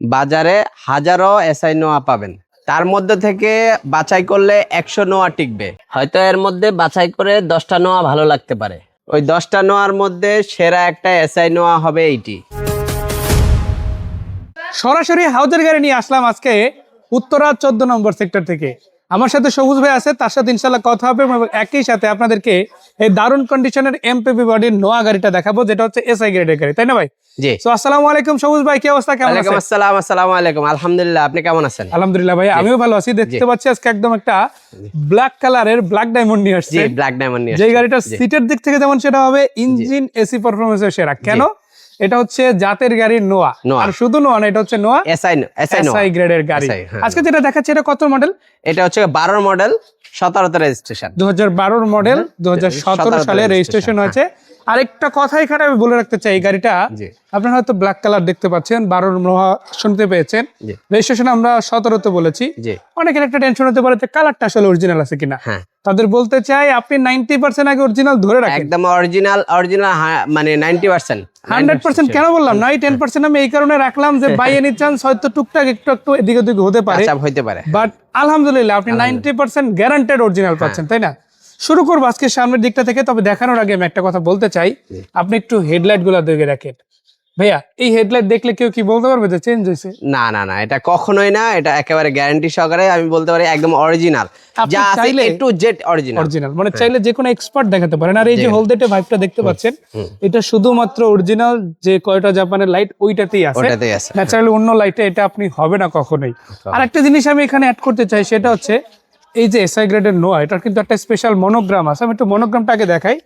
বাজারে হাজারো এসআই নোয়া পাবেন। তার মধ্যে থেকে বাছাই করলে একশো নোয়া টিকবে। হয়তো এর মধ্যে বাছাই করে দশটা নোয়া ভালো লাগতে পারে। ওই দশটা নোয়ার মধ্যে সেরা একটা এসআই নোয়া হবে এইটি। সরাসরি হাউজের গাড়ি নিয়ে আসলাম আজকে উত্তরা চোদ্দ নম্বর সেক্টর থেকে। আমার সাথে সবুজ ভাই আছে, তার সাথে ইনশাল্লাহ কথা হবে এবং একই সাথে আপনাদেরকে এই দারুণ কন্ডিশনের এমপিপি বডির নোয়া গাড়িটা দেখাবো যেটা হচ্ছে এসআই গ্রেডের গাড়ি তাই না ভাই? জি। তো আসসালামু আলাইকুম সবুজ ভাই কি অবস্থা কেমন আছেন? আসসালাম আসসালামু আলাইকুম আলহামদুলিল্লাহ আপনি কেমন আছেন? আলহামদুলিল্লাহ ভাই আমিও ভালো আছি। দেখতে পাচ্ছি আজকে একদম একটা ব্ল্যাক কালারের ব্ল্যাক ডায়মন্ড নিয়ে জি ব্ল্যাক ডায়মন্ড নিয়ে যে আসছি। গাড়িটার সিটের দিক থেকে যেমন সেটা হবে ইঞ্জিন এসি পারফরমেন্সের সেরা। কেন? এটা হচ্ছে জাতের গাড়ির নোয়া। নোয়া। আর শুধু নোয়া না এটা হচ্ছে নোয়া এসআই এসআই গ্রেডের গাড়ি। হ্যাঁ। আজকে যেটা দেখাচ্ছি এটা কত মডেল এটা হচ্ছে বারোর মডেল সতেরোতে রেজিস্ট্রেশন দু হাজার বারোর মডেল দু সতেরো সালে রেজিস্ট্রেশন হয়েছে। আরেকটা কথা এখানে আমি বলে রাখতে চাই এই গাড়িটা আপনারা হয়তো ব্ল্যাক কালার দেখতে পাচ্ছেন বারোর নোয়া শুনতে পেয়েছেন। রেজিস্ট্রেশন আমরা সতেরোতে বলেছি। অনেকের একটা টেনশন হতে পারে যে কালারটা আসলে অরিজিনাল আছে কিনা। হ্যাঁ। তাদের বলতে চাই আপনি নাইনটি পার্সেন্ট আগে অরিজিনাল ধরে রাখেন। একদম অরিজিনাল অরিজিনাল মানে নাইনটি পার্সেন্ট হান্ড্রেড পার্সেন্ট কেন বললাম? না এই টেন পার্সেন্ট আমি এই কারণে রাখলাম যে বাই এনি চান্স হয়তো টুকটাক একটু একটু এদিক ওদিক হতে পারে। হইতে পারে। বাট আলহামদুলিল্লাহ আপনি নাইনটি পার্সেন্ট গ্যারান্টেড অরিজিনাল হ্যাঁ। পাচ্ছেন তাই না? শুরু করব আজকে সামনের দিকটা থেকে তবে দেখানোর আগে আমি একটা কথা বলতে চাই। আপনি একটু হেডলাইটগুলা দেখে রাখেন। ভাইয়া এই হেডলাইট দেখলে কেউ কি বলতে পারবে যে চেঞ্জ হয়েছে? না না না এটা কখনোই না এটা একেবারে গ্যারান্টি সহকারে আমি বলতে পারি একদম অরিজিনাল যা চাইলে- একটু জেড অরিজিনাল অরিজিনাল মানে চাইলে যে কোনো এক্সপার্ট দেখাতে পারেন। আর এই যে হোলদেটে ভাইবটা দেখতে পাচ্ছেন এটা শুধুমাত্র অরিজিনাল যে কয়টা জাপানের লাইট ওইটাতেই আছে। ওটাতেই আছে। ন্যাচারালি অন্য লাইটে এটা আপনি হবে না কখনোই। আর একটা জিনিস আমি এখানে অ্যাড করতে চাই সেটা হচ্ছে এই যে এসআই গ্রেডের নোয়া এটার কিন্তু একটা স্পেশাল মনোগ্রাম আছে। আমি একটু মনোগ্রামটা আগে দেখাই।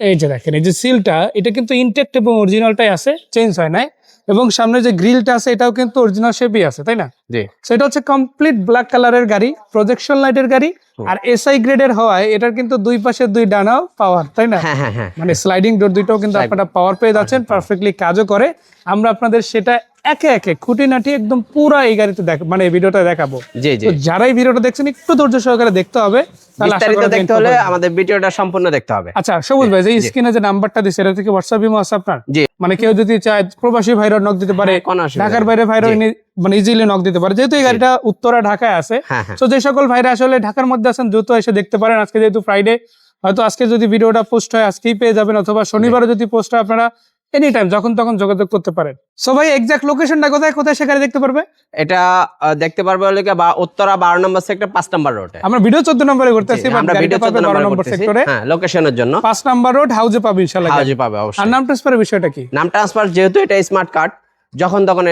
এই যে দেখেন এই যে সিলটা এটা কিন্তু ইনটেক্ট এবং অরিজিনালটাই আছে চেঞ্জ হয় নাই। এবং সামনে যে গ্রিলটা আছে এটাও কিন্তু অরিজিনাল শেপই আছে তাই না? জি। সেটা হচ্ছে কমপ্লিট ব্ল্যাক কালারের গাড়ি প্রজেকশন লাইটের গাড়ি। আর এসআই গ্রেডের হওয়ায় এটার কিন্তু দুই পাশে দুই ডানাও পাওয়ার তাই না? হ্যাঁ হ্যাঁ হ্যাঁ। মানে স্লাইডিং ডোর দুইটাও কিন্তু আপনারা পাওয়ার পেয়ে যাচ্ছেন পারফেক্টলি কাজও করে। আমরা আপনাদের সেটা একে একে খুঁটিনাটি একদম পুরো এই গাড়িতে দেখ মানে এই ভিডিওটা দেখাবো। জি জি। তো যারাই ভিডিওটা দেখছেন একটু ধৈর্য সহকারে দেখতে হবে বিস্তারিত দেখতে হলে আমাদের ভিডিওটা সম্পূর্ণ দেখতে হবে। আচ্ছা সবুজ ভাই যে স্ক্রিনে যে নাম্বারটা দিচ্ছে এটা থেকে হোয়াটসঅ্যাপ ইমো আছে আপনার? জি। মানে কেউ যদি চায় প্রবাসী ভাইরা নক দিতে পারে হ্যাঁ, ঢাকার বাইরে ভাইরা মানে ইজিলি নক দিতে পারে। যেহেতু এই গাড়িটা উত্তরা ঢাকায় আছে হ্যাঁ হ্যাঁ। তো যে সকল ভাইরা আসলে ঢাকার মধ্যে আছেন দ্রুত এসে দেখতে পারেন। আজকে যেহেতু ফ্রাইডে হয়তো আজকে যদি ভিডিওটা পোস্ট হয় আজকেই পেয়ে যাবেন অথবা শনিবারে যদি পোস্ট হয় আপনারা এনি টাইম যখন তখন যোগাযোগ করতে পারেন। সো ভাই এক্সাক্ট লোকেশনটা কোথায় কোথায় সেখানে দেখতে পারবে? এটা দেখতে পারবে কি, বা উত্তরা বারো নম্বর সেক্টর পাঁচ নম্বর রোডে আমরা ভিডিও চোদ্দ নম্বরে করতেছি আমরা ভিডিও চোদ্দ নম্বর নম্বর সেক্টরে হ্যাঁ লোকেশনের জন্য। পাঁচ নাম্বার রোড হাউজে পাবে ইনশাআল্লাহ। হাউজে পাবে আর নাম ট্রান্সফারের বিষয়টা কি? নাম ট্রান্সফার যেহেতু এটা স্মার্ট কার্ড যখন তখন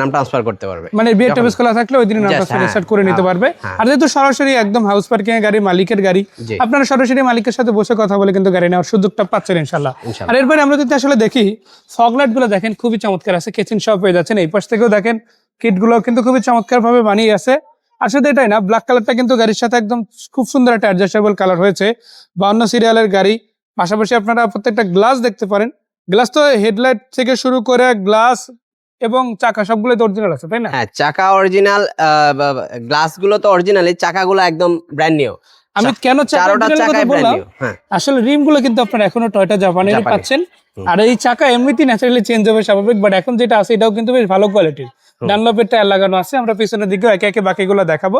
নাম ট্রান্সফার করতে পারবে। মানে বিয়ে টেবিস খোলা থাকলে ওই দিন নাম ট্রান্সফার হ্যাঁ, স্টার্ট করে নিতে হ্যাঁ, পারবে। হ্যাঁ। আর যেহেতু সরাসরি একদম হাউস পার্কিং এর গাড়ি মালিকের গাড়ি আপনারা সরাসরি মালিকের সাথে বসে কথা বলে কিন্তু গাড়ি নেওয়ার সুযোগটা পাচ্ছেন ইনশাল্লাহ। আর এরপরে আমরা যদি আসলে দেখি ফগ লাইটগুলো দেখেন খুবই চমৎকার আছে কেচিন সব পেয়ে যাচ্ছেন এই পাশ থেকেও দেখেন কিটগুলো কিন্তু খুবই চমৎকার ভাবে বানিয়ে আছে। আর শুধু এটাই না ব্ল্যাক কালারটা কিন্তু গাড়ির সাথে একদম খুব সুন্দর একটা অ্যাডজাস্টেবল কালার হয়েছে। বান্ন সিরিয়ালের গাড়ি পাশাপাশি আপনারা প্রত্যেকটা গ্লাস দেখতে পারেন। গ্লাস তো হেডলাইট থেকে শুরু করে গ্লাস এবং চাকা সবগুলো তো অরিজিনাল আছে তাই না? হ্যাঁ চাকা অরিজিনাল গ্লাসগুলো তো অরিজিনালি চাকাগুলো একদম ব্র্যান্ড নিউ আমি কেন চাকা চারোটা ব্র্যান্ড বললাম? হ্যাঁ। আসলে রিমগুলো কিন্তু আপনারা এখনও টয়টা জাপানের পাচ্ছেন। আর এই চাকা এমনিতেই ন্যাচারালি চেঞ্জ হবে স্বাভাবিক বাট এখন যেটা আছে এটাও কিন্তু বেশ ভালো কোয়ালিটির ডানলপের টায়ার লাগানো আছে আমরা পিছনের দিকেও একে একে বাকিগুলো দেখাবো।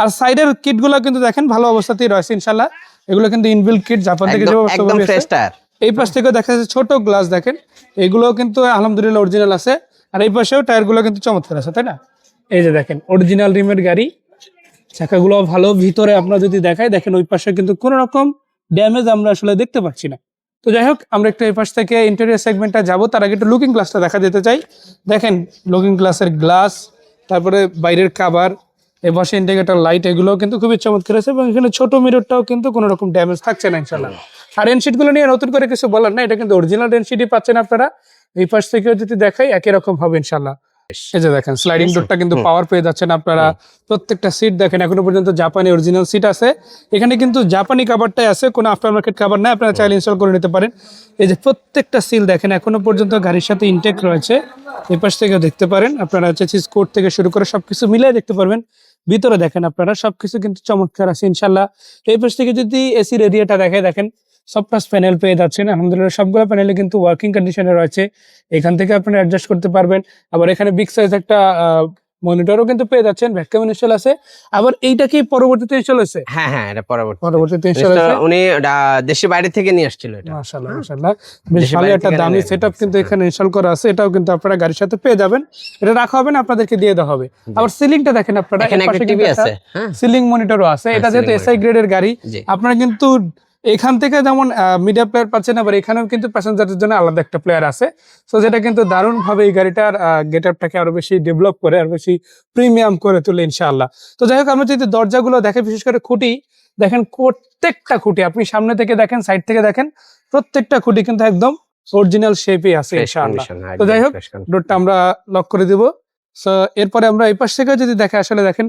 আর সাইডের কিটগুলো কিন্তু দেখেন ভালো অবস্থাতেই রয়েছে ইনশাল্লাহ এগুলো কিন্তু ইনবিল কিট জাপান থেকে যেভাবে একদম ফ্রেশ টায়ার এই পাশ থেকে দেখা যাচ্ছে ছোট গ্লাস দেখেন। এগুলো কিন্তু আলহামদুলিল্লাহ অরিজিনাল আছে। আর এই পাশেও টায়ারগুলো কিন্তু চমৎকার আছে, তাই না? এই যে দেখেন অরিজিনাল রিমের গাড়ি। চাকাগুলো ভালো, ভিতরে আপনারা যদি দেখাই, দেখেন ওই পাশে কিন্তু কোনো রকম ড্যামেজ আমরা আসলে দেখতে পাচ্ছি না। তো যাই হোক, আমরা একটু এই পাশ থেকে ইন্টেরিয়র সেগমেন্টটা যাব। তার আগে একটু লুকিং গ্লাসটা দেখা যেতে চাই। দেখেন লুকিং গ্লাসের গ্লাস তারপরে বাইরের কাবার এই পাশে ইন্ডিকেটর লাইট এগুলো কিন্তু খুবই চমৎকার আছে এবং এখানে ছোট মিররটাও কিন্তু কোনো রকম ড্যামেজ থাকছে না ইনশাল্লাহ আর এনশিটগুলো নিয়ে নতুন করে কিছু বলার না এটা কিন্তু অরিজিনাল এনশিটই পাচ্ছেন আপনারা। এই পাশ থেকেও যদি দেখাই একই রকম হবে ইনশাল্লাহ এই যে দেখেন স্লাইডিং ডোরটা কিন্তু পাওয়ার পেয়ে যাচ্ছেন আপনারা। প্রত্যেকটা সিট দেখেন এখনও পর্যন্ত জাপানি অরিজিনাল সিট আছে। এখানে কিন্তু জাপানি কাভারটাই আছে কোনো আফটার মার্কেট কাভার নাই আপনারা চাইলে ইনস্টল করে নিতে পারেন। এই যে প্রত্যেকটা সিল দেখেন এখনও পর্যন্ত গাড়ির সাথে ইনটেক রয়েছে। এই পাশ থেকেও দেখতে পারেন আপনারা চেসিস কোড থেকে শুরু করে সবকিছু মিলিয়ে দেখতে পারবেন। ভিতরে দেখেন আপনারা সবকিছু কিন্তু চমৎকার আছে ইনশাল্লাহ এই পাশ থেকে যদি এসির এরিয়াটা দেখে দেখেন সব টাচ প্যানেল পেয়ে যাচ্ছেন। আলহামদুলিল্লাহ সবগুলো প্যানেলে কিন্তু ওয়ার্কিং কন্ডিশনে রয়েছে। এখান থেকে আপনারা অ্যাডজাস্ট করতে পারবেন। আবার এখানে বিগ সাইজ একটা মনিটরও কিন্তু পেয়ে যাচ্ছেন। ভ্যাকুয়াম ইনস্টল আছে। আবার এইটা কি পরবর্তীতে চলেছে হ্যাঁ হ্যাঁ এটা পরবর্তী পরবর্তীতে ইনস্টল আছে উনি এটা দেশের বাইরে থেকে নিয়ে আসছিল এটা। মাশাআল্লাহ মাশাআল্লাহ। বেশ ভালো একটা দামি সেটআপ কিন্তু হ্যাঁ। এখানে ইনস্টল করা আছে। এটাও কিন্তু আপনারা গাড়ির সাথে পেয়ে যাবেন। এটা রাখা হবে না আপনাদেরকে দিয়ে দেওয়া হবে। আবার সিলিংটা দেখেন আপনারা এখানে একটা টিভি আছে হ্যাঁ। সিলিং মনিটরও আছে। এটা হ্যাঁ, যেহেতু ceiling এসআই গ্রেডের গাড়ি আপনারা কিন্তু এখান থেকে যেমন মিডিয়া প্লেয়ার পাচ্ছেন আবার এখানেও কিন্তু প্যাসেঞ্জারদের জন্য আলাদা একটা প্লেয়ার আছে। সো যেটা কিন্তু দারুণ ভাবে এই গাড়িটার গেট আপটাকে আরও বেশি ডেভেলপ করে আরও বেশি প্রিমিয়াম করে তোলে ইনশাআল্লাহ। তো যাই হোক আমরা যদি দরজাগুলো দেখে বিশেষ করে খুঁটি দেখেন প্রত্যেকটা খুঁটি আপনি সামনে থেকে দেখেন সাইড থেকে দেখেন প্রত্যেকটা খুঁটি কিন্তু একদম অরিজিনাল শেপে আছে ইনশাআল্লাহ। তো যাই হোক। ডোরটা আমরা লক করে দিব। সো এরপরে আমরা এই পাশ থেকে যদি দেখে আসলে দেখেন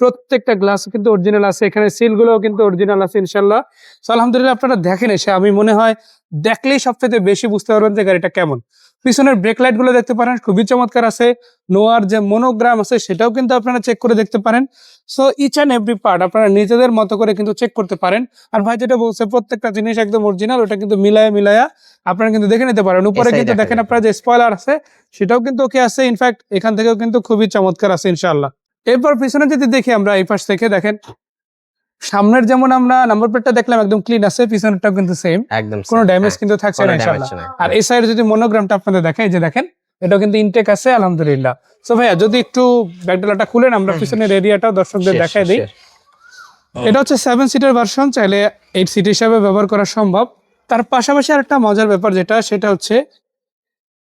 প্রত্যেকটা গ্লাস কিন্তু অরিজিনাল আছে। এখানে সিল গুলোও কিন্তু অরিজিনাল আছে ইনশাল্লাহ সো আলহামদুলিল্লাহ আপনারা দেখেন এসে। আমি মনে হয় দেখলেই সবচেয়ে বেশি বুঝতে পারবেন যে গাড়িটা কেমন। পিছনের ব্রেক লাইটগুলো দেখতে পারেন খুবই চমৎকার আছে। নোয়ার যে মনোগ্রাম আছে সেটাও কিন্তু আপনারা চেক করে দেখতে পারেন। So each and every part আপনারা নিজেদের মতো করে কিন্তু চেক করতে পারেন। আর ভাই যেটা বলছে প্রত্যেকটা জিনিস একদম অরিজিনাল ওটা কিন্তু মিলায়া মিলায়া আপনারা কিন্তু দেখে নিতে পারেন। উপরে কিন্তু দেখেন। আপনারা যে স্পয়লার আছে সেটাও কিন্তু ওকে আছে। ইনফ্যাক্ট এখান থেকেও কিন্তু খুবই চমৎকার আছে ইনশাআল্লাহ। এরপর পিছনে যদি দেখি আমরা এই পাশ থেকে দেখেন সামনের যেমন আমরা নাম্বার প্লেটটা দেখলাম একদম ক্লিন আছে পিছনেরটাও কিন্তু সেম একদম কোনো ড্যামেজ কিন্তু থাকছে না ইনশাআল্লাহ। আর এই সাইডে যদি মনোগ্রামটা আপনাদের দেখাই যে দেখেন এটাও কিন্তু ইনটেক আছে আলহামদুলিল্লাহ। সো ভাইয়া যদি একটু ব্যাকডালাটা খুলেন আমরা পিছনের এরিয়াটাও দর্শকদের দেখাই দিই। এটা হচ্ছে সেভেন সিটার ভার্সন চাইলে এইট সিট হিসাবে ব্যবহার করা সম্ভব। তার পাশাপাশি আরেকটা মজার ব্যাপার যেটা সেটা হচ্ছে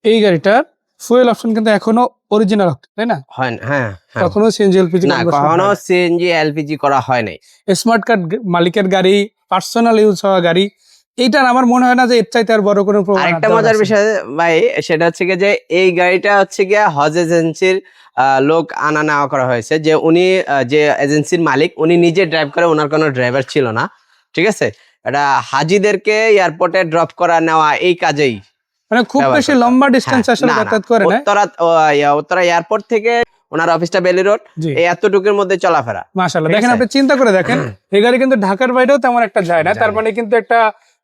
এই গাড়িটার ফুয়েল অপশন কিন্তু এখনও অরিজিনাল তাই না? হয় না, হ্যাঁ হ্যাঁ। কখনো সিএনজি এলপিজি না কখনো সিএনজি এলপিজি করা হয় নাই। স্মার্ট কার্ড মালিকের গাড়ি পার্সোনাল ইউজ হওয়া গাড়ি এইটার আমার মনে হয় না যে এর চাইতে আর বড় কোনো প্রমাণ আরেকটা মজার বিষয় ভাই সেটা হচ্ছে যে এই গাড়িটা হচ্ছে গিয়ে হজ এজেন্সির লোক আনা নেওয়া করা হয়েছে যে উনি যে এজেন্সির মালিক উনি নিজে ড্রাইভ করে ওনার কোনো ড্রাইভার ছিল না ঠিক আছে? এটা হাজিদেরকে এয়ারপোর্টে ড্রপ করা নেওয়া এই কাজেই। মানে খুব বেশি লম্বা ডিস্টেন্স হ্যাঁ, আসলে যাতায়াত করে না উত্তরা উত্তরা এয়ারপোর্ট থেকে ওনার অফিসটা বেলি রোড এই এতটুকুর মধ্যে চলাফেরা। মাশাআল্লাহ। দেখেন আপনি চিন্তা করে দেখেন এই গাড়ি কিন্তু ঢাকার বাইরেও তেমন একটা যায় না। তার মানে কিন্তু একটা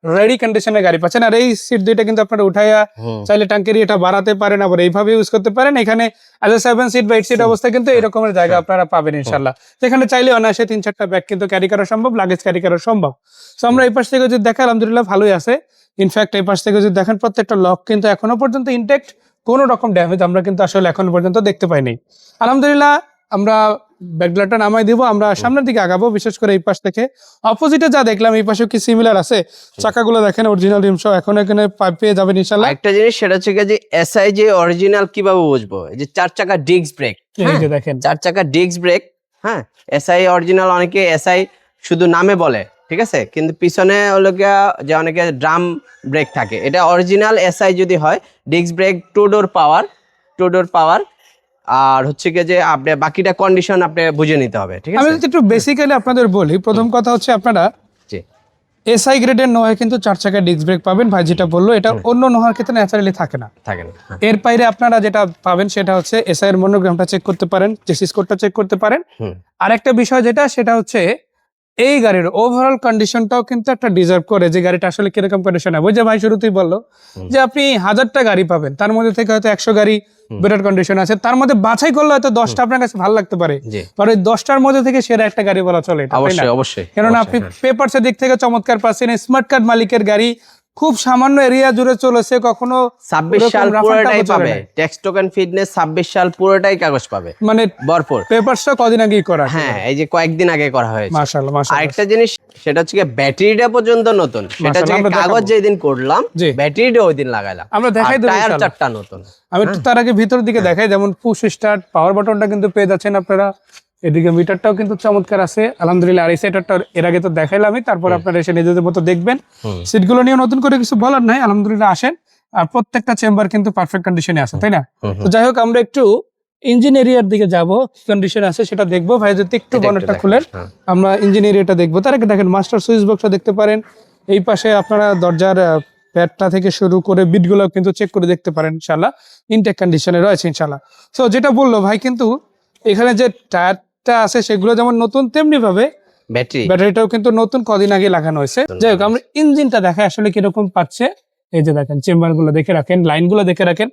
রেডি কন্ডিশনের গাড়ি পাচ্ছেন। আর এই সিট দুইটা কিন্তু আপনারা উঠাইয়া চাইলে টাঙ্কের এটা বাড়াতে পারেন আবার এইভাবে ইউজ করতে পারেন। এখানে অ্যাজ এ সেভেন সিট বা এইট সিট অবস্থায় কিন্তু এরকমের জায়গা হ্যাঁ। আপনারা পাবেন ইনশাল্লাহ যেখানে চাইলে অনায়াসে তিন চারটা ব্যাগ কিন্তু ক্যারি করা সম্ভব লাগেজ ক্যারি করা সম্ভব। তো আমরা এই পাশ থেকে যদি দেখেন আলহামদুলিল্লাহ ভালোই আছে। ইনফ্যাক্ট এই পাশ থেকে যদি দেখেন প্রত্যেকটা লক কিন্তু এখনও পর্যন্ত ইনটেক্ট কোনো রকম ড্যামেজ আমরা কিন্তু আসলে এখনও পর্যন্ত দেখতে পাইনি। আলহামদুলিল্লাহ আমরা ব্যাকগ্লারটা নামাই দিব আমরা সামনের দিকে আগাবো বিশেষ করে এই পাশ থেকে। অপোজিটে যা দেখলাম এই পাশেও কি সিমিলার আছে? চাকাগুলো দেখেন অরিজিনাল রিম সহ এখন এখানে পেয়ে যাবেন ইনশাল্লাহ একটা জিনিস সেটা হচ্ছে যে এসআই যে অরিজিনাল কীভাবে বুঝব? এই যে চার চাকা ডিস্ক ব্রেক এই যে দেখেন। চার চাকা ডিস্ক ব্রেক হ্যাঁ? এসআই অরিজিনাল অনেকে এসআই শুধু নামে বলে ঠিক আছে? কিন্তু পিছনে হলো গিয়া যে অনেকে ড্রাম ব্রেক থাকে। এটা অরিজিনাল এসআই যদি হয় disc brake two door power two door power আর হচ্ছে কি যে আপনি বাকিটা কন্ডিশন আপনি বুঝে নিতে হবে ঠিক আছে? যদি একটু বেসিক্যালি আপনাদের বলি প্রথম কথা হচ্ছে আপনারা জি। এসআই গ্রেডের নোহায় কিন্তু চার চাকার ডিস্ক ব্রেক পাবেন ভাই যেটা বলল এটা অন্য নোহার ক্ষেত্রে ন্যাচারালি থাকে না। থাকে না হ্যাঁ। এর বাইরে আপনারা যেটা পাবেন সেটা হচ্ছে এসআই এর মনোগ্রামটা চেক করতে পারেন চেসিস কোডটা চেক করতে পারেন। হুম। আরেকটা বিষয় যেটা সেটা হচ্ছে এই গাড়ির ওভারঅল কন্ডিশনটাও কিন্তু একটা ডিজার্ভ করে যে গাড়িটা আসলে কীরকম কন্ডিশন হবে ওই যে ভাই শুরুতেই বলল যে আপনি হাজারটা গাড়ি পাবেন তার মধ্যে থেকে হয়তো একশো গাড়ি বেটার কন্ডিশন আছে। তার মধ্যে বাছাই করলে হয়তো দশটা আপনার কাছে ভালো লাগতে পারে। পরে ওই দশটার মধ্যে থেকে সেরা একটা গাড়ি বলা চলে? অবশ্যই অবশ্যই কেননা আপনি অবশ্যই, হ্যাঁ। পেপারসের দিক থেকে চমৎকার পাচ্ছেন স্মার্ট কার্ড মালিকের গাড়ি খুব সামান্য এরিয়া জুড়ে চলেছে কখনো ছাব্বিশ সাল পুরোটাই পাবে। টোকেন ফিটনেস ছাব্বিশ সাল পুরোটাই কাগজ পাবে। মানে ভরপুর। পেপারসটা কদিন আগেই করা হ্যাঁ এই যে কয়েকদিন আগে করা হয়েছে। মাশাআল্লাহ মাশাআল্লাহ। আরেকটা জিনিস সেটা হচ্ছে ব্যাটারিটা পর্যন্ত নতুন। সেটা হচ্ছে কাগজ যেদিন করলাম। ব্যাটারিটা ওই দিন লাগাইলাম। আমরা দেখাই দেবো টায়ার চারটা নতুন। আমি একটু তার আগে ভিতর দিকে হ্যাঁ। দেখাই যেমন পুশ স্টার্ট পাওয়ার বাটনটা কিন্তু পেয়ে যাচ্ছেন আপনারা। এদিকে মিটারটাও কিন্তু চমৎকার আছে। আলহামদুলিল্লাহ আর এই সেটারটা এর আগে তো দেখাইলামই তারপর আপনারা এসে নিজেদের মতো দেখবেন। সিটগুলো নিয়ে নতুন করে কিছু বলার নাই আলহামদুলিল্লাহ আসেন। আর প্রত্যেকটা চেম্বার কিন্তু পারফেক্ট কন্ডিশনে আছে তাই না? তো যাই হোক আমরা একটু ইঞ্জিন এরিয়ার দিকে যাব কন্ডিশন আছে সেটা দেখব। ভাই যদি একটু বনেটটা খুলেন হ্যাঁ। আমরা ইঞ্জিন এরিয়াটা দেখব। তার আগে দেখেন মাস্টার সুইচ বক্সটা দেখতে পারেন। এই পাশে আপনারা দরজার প্যাডটা থেকে শুরু করে বিটগুলো কিন্তু চেক করে দেখতে পারেন ইনশাল্লাহ ইনটেক কন্ডিশনে রয়েছে ইনশাল্লাহ তো যেটা বলল ভাই কিন্তু এখানে যে টায়ারটা আছে সেগুলো যেমন নতুন তেমনি ভাবে ব্যাটারি ব্যাটারিটাও কিন্তু নতুন কদিন আগে লাগানো হয়েছে। যাই হোক আমরা ইঞ্জিনটা দেখা আসলে কীরকম পাচ্ছে। এই যে দেখেন চেম্বারগুলো দেখে রাখেন লাইনগুলো দেখে রাখেন।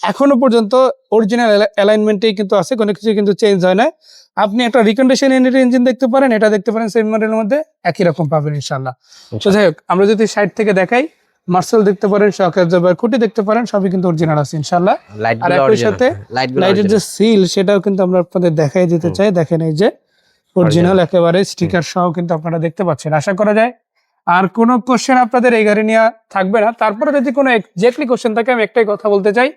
এখনও পর্যন্ত অরিজিনাল অ্যালাইনমেন্টেই কিন্তু আছে কোনো কিছু কিন্তু চেঞ্জ হয় না। আপনি একটা রিকন্ডিশন ইঞ্জিন দেখতে পারেন এটা দেখতে পারেন সেম মডেলের মধ্যে একই রকম পাবেন ইনশাল্লাহ তো যাই হোক আমরা যদি সাইড থেকে দেখাই মার্সেল দেখতে পারেন শাকের জবার খুঁটি দেখতে পারেন সবই কিন্তু অরিজিনাল আছে ইনশাআল্লাহ। আর একই সাথে লাইটের যে সিল সেটাও কিন্তু আমরা আপনাদের দেখাই দিতে চাই। দেখেন এই যে অরিজিনাল একেবারে স্টিকার সহ কিন্তু আপনারা দেখতে পাচ্ছেন। আশা করা যায় আর কোনো কোশ্চেন আপনাদের এই গাড়ি নিয়ে থাকবে না। তারপরে যদি কোনো এক্স্যাক্টলি কোশ্চেন থাকে আমি একটাই কথা বলতে চাই।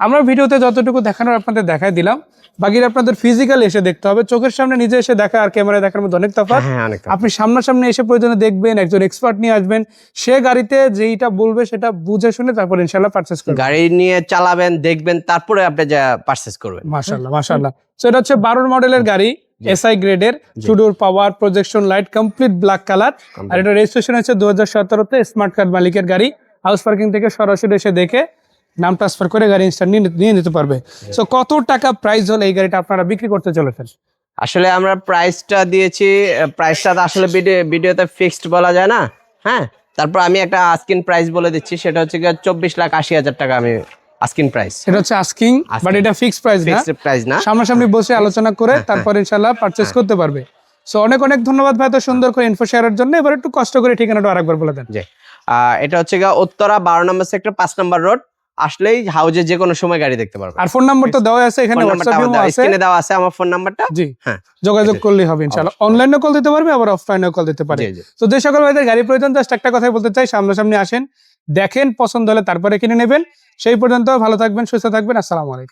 আমরা ভিডিওতে যতটুকু দেখানোর আপনাদের দেখাই দিলাম। বাকিটা আপনাদের ফিজিক্যাল এসে দেখতে হবে। চোখের সামনে নিজে এসে দেখা আর ক্যামেরায় দেখার মধ্যে অনেক তফাৎ। হ্যাঁ অনেক আপনি সামনাসামনি এসে প্রয়োজনে দেখবেন একজন এক্সপার্ট নিয়ে আসবেন। সে গাড়িতে যেইটা বলবে সেটা বুঝে শুনে তারপর ইনশাল্লাহ পারচেস করবেন। গাড়ি নিয়ে চালাবেন দেখবেন তারপরে আপনি যা পারচেস করবেন। মাশাল্লাহ মাশাল্লাহ তো এটা হচ্ছে বারোর মডেলের গাড়ি এসআই গ্রেডের two door power projection light complete black colour আর এটা রেজিস্ট্রেশন হচ্ছে দু হাজার সতেরোতে স্মার্ট কার্ড মালিকের গাড়ি। হাউস পার্কিং থেকে সরাসরি এসে দেখে নাম ট্রান্সফার করে গাড়ি ইনস্ট্যান্ট নিয়ে নিতে পারবে। সো কত টাকা প্রাইস হলে এই গাড়িটা আপনারা বিক্রি করতে চলেছেন? আসলে আমরা প্রাইসটা দিয়েছি প্রাইসটা আসলে ভিডিওতে ফিক্সড বলা যায় না হ্যাঁ? তারপর আমি একটা আস্কিন প্রাইস বলে দিচ্ছি সেটা হচ্ছে চব্বিশ লাখ আশি হাজার টাকা আমি আস্কিন প্রাইস এটা হচ্ছে আস্কিং বাট এটা ফিক্সড প্রাইস না। ফিক্সড প্রাইস না। সামনাসামনি বসে আলোচনা করে তারপর ইনশাল্লাহ পারচেস করতে পারবে। সো অনেক অনেক ধন্যবাদ ভাই এত সুন্দর করে ইনফো শেয়ারের জন্য। এবার একটু কষ্ট করে ঠিকানাটা আরেকবার বলে দেন। জি। আহ, এটা হচ্ছে গিয়ে উত্তরা বারো নম্বর সেক্টর পাঁচ নম্বর রোড আসলেই হাউজে যে কোনো সময় গাড়ি দেখতে পারবে। আর ফোন নাম্বার তো দেওয়া আছে এখানে ইউ আছে। স্ক্রিনে দেওয়া আছে আমার ফোন নাম্বারটা জি। হ্যাঁ। যোগাযোগ করলেই হবে ইনশাআল্লাহ। অনলাইনে কল দিতে পারবে আবার অফলাইনে কল দিতে পারে। জি জি। তো যে সকল ভাইদের গাড়ি প্রয়োজন জাস্ট একটা কথাই বলতে চাই সামনাসামনি আসেন দেখেন পছন্দ হলে তারপরে কিনে নেবেন। সেই পর্যন্ত ভালো থাকবেন সুস্থ থাকবেন আসসালামু আলাইকুম।